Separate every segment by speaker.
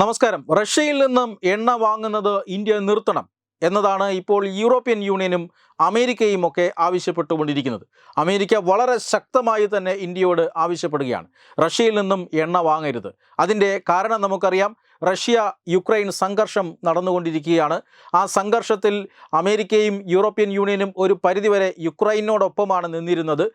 Speaker 1: നമസ്കാരം. റഷ്യയിൽ നിന്നും എണ്ണ വാങ്ങുന്നത് ഇന്ത്യ നിർത്തണം എന്നതാണ് ഇപ്പോൾ യൂറോപ്യൻ യൂണിയനും അമേരിക്കയും ഒക്കെ ആവശ്യപ്പെട്ടുകൊണ്ടിരിക്കുന്നത്. അമേരിക്ക വളരെ ശക്തമായി തന്നെ ഇന്ത്യയോട് ആവശ്യപ്പെടുകയാണ്. റഷ്യയിൽ നിന്നും എണ്ണ വാങ്ങരുത്. അതിന്റെ കാരണം നമുക്കറിയാം. റഷ്യ യുക്രൈൻ സംഘർഷം നടന്നുകൊണ്ടിരിക്കുകയാണ്. ആ സംഘർഷത്തിൽ അമേരിക്കയും യൂറോപ്യൻ യൂണിയനും ഒരു പരിധിവരെ യുക്രൈനോടൊപ്പമാണ് നിന്നിരുന്നത്.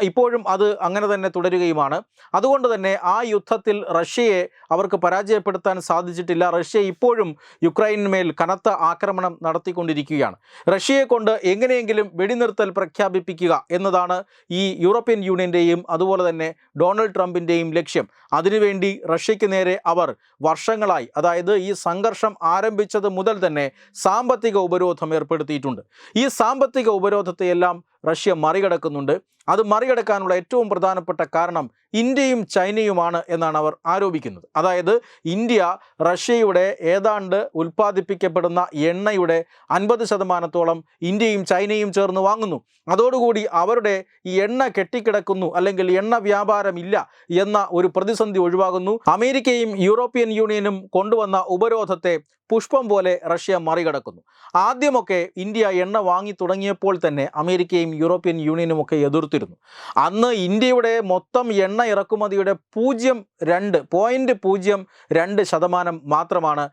Speaker 1: ഇപ്പോഴും അത് അങ്ങനെ തന്നെ തുടരുകയുമാണ്. അതുകൊണ്ട് തന്നെ ആ യുദ്ധത്തിൽ റഷ്യയെ അവർക്ക് പരാജയപ്പെടുത്താൻ സാധിച്ചിട്ടില്ല. റഷ്യ ഇപ്പോഴും യുക്രൈനുമേൽ കനത്ത ആക്രമണം നടത്തിക്കൊണ്ടിരിക്കുകയാണ്. റഷ്യയെ കൊണ്ട് എങ്ങനെയെങ്കിലും വെടിനിർത്തൽ പ്രഖ്യാപിപ്പിക്കുക എന്നതാണ് ഈ യൂറോപ്യൻ യൂണിയന്റെയും അതുപോലെ തന്നെ ഡൊണാൾഡ് ട്രംപിന്റെയും ലക്ഷ്യം. അതിനുവേണ്ടി റഷ്യയ്ക്ക് നേരെ അവർ വർഷങ്ങളായി അതായത് ഈ സംഘർഷം ആരംഭിച്ചത് മുതൽ തന്നെ സാമ്പത്തിക ഉപരോധം ഏർപ്പെടുത്തിയിട്ടുണ്ട്. ഈ സാമ്പത്തിക ഉപരോധത്തെയെല്ലാം റഷ്യ മറികടക്കുന്നുണ്ട്. അത് മറികടക്കാനുള്ള ഏറ്റവും പ്രധാനപ്പെട്ട കാരണം ഇന്ത്യയും ചൈനയുമാണ് എന്നാണ് അവർ ആരോപിക്കുന്നത്. അതായത് ഇന്ത്യ റഷ്യയുടെ ഏതാണ്ട് ഉൽപ്പാദിപ്പിക്കപ്പെടുന്ന എണ്ണയുടെ അൻപത് ശതമാനത്തോളം ഇന്ത്യയും ചൈനയും ചേർന്ന് വാങ്ങുന്നു. അതോടുകൂടി അവരുടെ ഈ എണ്ണ കെട്ടിക്കിടക്കുന്നു അല്ലെങ്കിൽ എണ്ണ വ്യാപാരമില്ല എന്ന ഒരു പ്രതിസന്ധി ഒഴിവാകുന്നു. അമേരിക്കയും യൂറോപ്യൻ യൂണിയനും കൊണ്ടുവന്ന ഉപരോധത്തെ പുഷ്പം പോലെ റഷ്യ മറികടക്കുന്നു. ആദ്യമൊക്കെ ഇന്ത്യ എണ്ണ വാങ്ങി തുടങ്ങിയപ്പോൾ തന്നെ അമേരിക്കയും യൂറോപ്യൻ യൂണിയനും ഒക്കെ എതിർത്തിരുന്നു. അന്ന് ഇന്ത്യയുടെ മൊത്തം എണ്ണ ഇറക്കുമതിയുടെ പൂജ്യം രണ്ട് പോയിന്റ് പൂജ്യം രണ്ട് ശതമാനം മാത്രമാണ്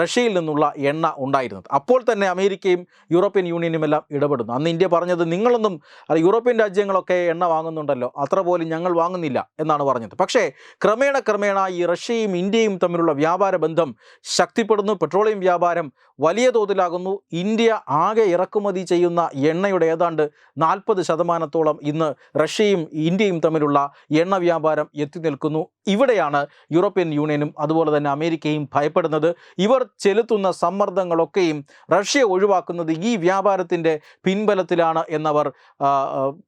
Speaker 1: റഷ്യയിൽ നിന്നുള്ള എണ്ണ ഉണ്ടായിരുന്നത്. അപ്പോൾ തന്നെ അമേരിക്കയും യൂറോപ്യൻ യൂണിയനും എല്ലാം ഇടപെടുന്നു. അന്ന് ഇന്ത്യ പറഞ്ഞത് നിങ്ങളൊന്നും യൂറോപ്യൻ രാജ്യങ്ങളൊക്കെ എണ്ണ വാങ്ങുന്നുണ്ടല്ലോ അത്ര പോലും ഞങ്ങൾ വാങ്ങുന്നില്ല എന്നാണ് പറഞ്ഞത്. പക്ഷേ ക്രമേണ ക്രമേണ ഈ റഷ്യയും ഇന്ത്യയും തമ്മിലുള്ള വ്യാപാര ബന്ധം ശക്തിപ്പെടുന്നു പെട്രോളിയം വ്യാപാരം വലിയ തോതിലാകുന്നു. ഇന്ത്യ ആകെ ഇറക്കുമതി ചെയ്യുന്ന എണ്ണയുടെ ഏതാണ്ട് നാൽപ്പത് ശതമാനത്തോളം ഇന്ന് റഷ്യയും ഇന്ത്യയും തമ്മിലുള്ള എണ്ണ വ്യാപാരം എത്തി നിൽക്കുന്നു. ഇവിടെയാണ് യൂറോപ്യൻ യൂണിയനും അതുപോലെ തന്നെ അമേരിക്കയും ഭയപ്പെടുന്നത്. ഇവർ ചെലുത്തുന്ന സമ്മർദ്ദങ്ങളൊക്കെയും റഷ്യ ഒഴിവാക്കുന്നത് ഈ വ്യാപാരത്തിന്റെ പിൻബലത്തിലാണ് എന്നവർ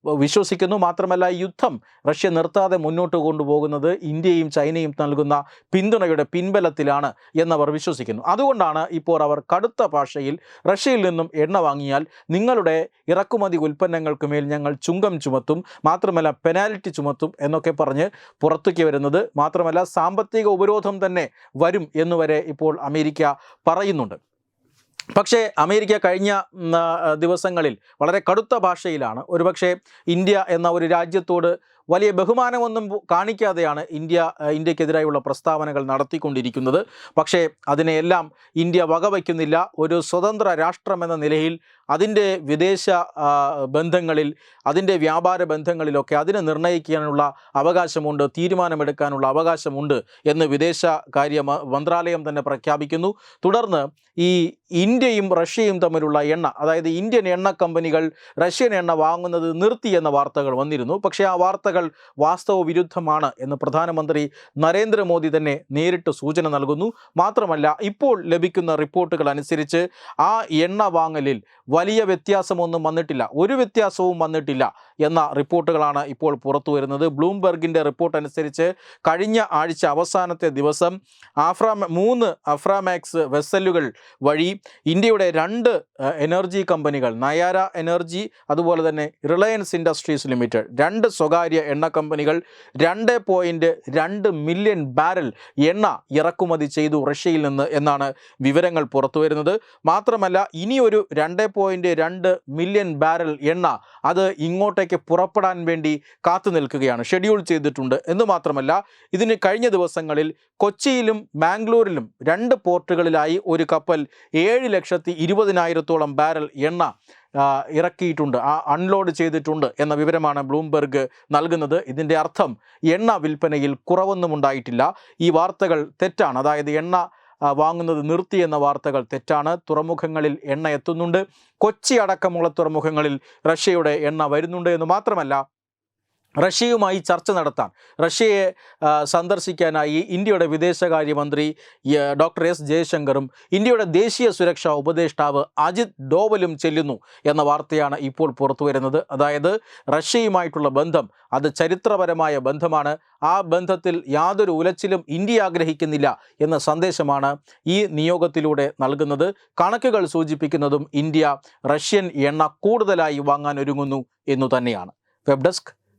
Speaker 1: വിശ്വസിക്കുന്നു. മാത്രമല്ല യുദ്ധം റഷ്യ നിർത്താതെ മുന്നോട്ട് കൊണ്ടുപോകുന്നത് ഇന്ത്യയും ചൈനയും നൽകുന്ന പിന്തുണയുടെ പിൻബലത്തിലാണ് എന്നവർ വിശ്വസിക്കുന്നു. അതുകൊണ്ടാണ് ഇപ്പോൾ അവർ കടുത്ത ഭാഷയിൽ റഷ്യയിൽ നിന്നും എണ്ണ വാങ്ങിയാൽ നിങ്ങളുടെ ഇറക്കുമതി ഉൽപ്പന്നങ്ങൾക്ക് മേൽ ഞങ്ങൾ ചുങ്കം ചുമത്തും മാത്രമല്ല പെനാൽറ്റി ചുമത്തും എന്നൊക്കെ പറഞ്ഞ് പുറത്തേക്ക് വരുന്നത് മാത്രമല്ല സാമ്പത്തിക ഉപരോധം തന്നെ വരും എന്നുവരെ ഇപ്പോൾ അമേരിക്ക പറയുന്നുണ്ട്. പക്ഷേ അമേരിക്ക കഴിഞ്ഞ ദിവസങ്ങളിൽ വളരെ കടുത്ത ഭാഷയിലാണ്. ഒരുപക്ഷെ ഇന്ത്യ എന്ന ഒരു രാജ്യത്തോട് വലിയ ബഹുമാനമൊന്നും കാണിക്കാതെയാണ് ഇന്ത്യ ഇന്ത്യക്കെതിരായുള്ള പ്രസ്താവനകൾ നടത്തിക്കൊണ്ടിരിക്കുന്നത്. പക്ഷേ അതിനെയെല്ലാം ഇന്ത്യ വകവയ്ക്കുന്നില്ല. ഒരു സ്വതന്ത്ര രാഷ്ട്രമെന്ന നിലയിൽ അതിന്റെ വിദേശ ബന്ധങ്ങളിൽ അതിന്റെ വ്യാപാര ബന്ധങ്ങളിലൊക്കെ അതിനെ നിർണയിക്കാനുള്ള അവകാശമുണ്ട് തീരുമാനമെടുക്കാനുള്ള അവകാശമുണ്ട് എന്ന് വിദേശകാര്യ മന്ത്രാലയം തന്നെ പ്രഖ്യാപിക്കുന്നു. തുടർന്ന് ഈ ഇന്ത്യയും റഷ്യയും തമ്മിലുള്ള എണ്ണ അതായത് ഇന്ത്യൻ എണ്ണ കമ്പനികൾ റഷ്യൻ എണ്ണ വാങ്ങുന്നത് നിർത്തി എന്ന വാർത്തകൾ വന്നിരുന്നു. പക്ഷേ ആ വാർത്തകൾ വാസ്തവ വിരുദ്ധമാണ് എന്ന് പ്രധാനമന്ത്രി നരേന്ദ്രമോദി തന്നെ നേരിട്ട് സൂചന നൽകുന്നു. മാത്രമല്ല ഇപ്പോൾ ലഭിക്കുന്ന റിപ്പോർട്ടുകൾ അനുസരിച്ച് ആ എണ്ണ വാങ്ങലിൽ വലിയ വ്യത്യാസമൊന്നും വന്നിട്ടില്ല. ഒരു വ്യത്യാസവും വന്നിട്ടില്ല എന്ന റിപ്പോർട്ടുകളാണ് ഇപ്പോൾ പുറത്തു വരുന്നത്. ബ്ലൂംബെർഗിന്റെ റിപ്പോർട്ട് അനുസരിച്ച് കഴിഞ്ഞ ആഴ്ച അവസാനത്തെ ദിവസം ആഫ്രാ മൂന്ന് അഫ്രാമാക്സ് വെസലുകൾ വഴി ഇന്ത്യയുടെ രണ്ട് എനർജി കമ്പനികൾ നയാര എനർജി അതുപോലെ തന്നെ റിലയൻസ് ഇൻഡസ്ട്രീസ് ലിമിറ്റഡ് രണ്ട് സ്വകാര്യ എണ്ണ കമ്പനികൾ രണ്ട് പോയിന്റ് രണ്ട് മില്യൺ ബാരൽ എണ്ണ ഇറക്കുമതി ചെയ്തു റഷ്യയിൽ നിന്ന് എന്നാണ് വിവരങ്ങൾ പുറത്തു വരുന്നത്. മാത്രമല്ല ഇനിയൊരു രണ്ട് പോയിന്റ് രണ്ട് മില്യൺ ബാരൽ എണ്ണ അത് ഇങ്ങോട്ടേക്ക് പുറപ്പെടാൻ വേണ്ടി കാത്തു നിൽക്കുകയാണ്. ഷെഡ്യൂൾ ചെയ്തിട്ടുണ്ട്. എന്ന് മാത്രമല്ല ഇതിന് കഴിഞ്ഞ ദിവസങ്ങളിൽ കൊച്ചിയിലും ബാംഗ്ലൂരിലും രണ്ട് പോർട്ടുകളിലായി ഒരു കപ്പൽ ഏഴ് ലക്ഷത്തി ഇരുപതിനായിരത്തോളം ബാരൽ എണ്ണ ഇറക്കിയിട്ടുണ്ട് ആ അൺലോഡ് ചെയ്തിട്ടുണ്ട് എന്ന വിവരമാണ് ബ്ലൂംബെർഗ് നൽകുന്നത്. ഇതിന്റെ അർത്ഥം എണ്ണ വിൽപ്പനയിൽ കുറവൊന്നും ഉണ്ടായിട്ടില്ല. ഈ വാർത്തകൾ തെറ്റാണ്. അതായത് എണ്ണ വാങ്ങുന്നത് നിർത്തി എന്ന വാർത്തകൾ തെറ്റാണ്. തുറമുഖങ്ങളിൽ എണ്ണ എത്തുന്നുണ്ട്. കൊച്ചി അടക്കമുള്ള തുറമുഖങ്ങളിൽ റഷ്യയുടെ എണ്ണ വരുന്നുണ്ട് എന്ന് മാത്രമല്ല റഷ്യയുമായി ചർച്ച നടത്താൻ റഷ്യയെ സന്ദർശിക്കാനായി ഇന്ത്യയുടെ വിദേശകാര്യമന്ത്രി ഡോക്ടർ എസ് ജയശങ്കറും ഇന്ത്യയുടെ ദേശീയ സുരക്ഷാ ഉപദേഷ്ടാവ് അജിത് ഡോവലും ചെല്ലുന്നു എന്ന വാർത്തയാണ് ഇപ്പോൾ പുറത്തുവരുന്നത് അതായത് റഷ്യയുമായിട്ടുള്ള ബന്ധം അത് ചരിത്രപരമായ ബന്ധമാണ്. ആ ബന്ധത്തിൽ യാതൊരു ഉലച്ചിലും ഇന്ത്യ ആഗ്രഹിക്കുന്നില്ല എന്ന സന്ദേശമാണ് ഈ നിയോഗത്തിലൂടെ നൽകുന്നത്. കണക്കുകൾ സൂചിപ്പിക്കുന്നതും ഇന്ത്യ റഷ്യൻ എണ്ണ കൂടുതലായി വാങ്ങാൻ ഒരുങ്ങുന്നു എന്നു തന്നെയാണ്. Web desk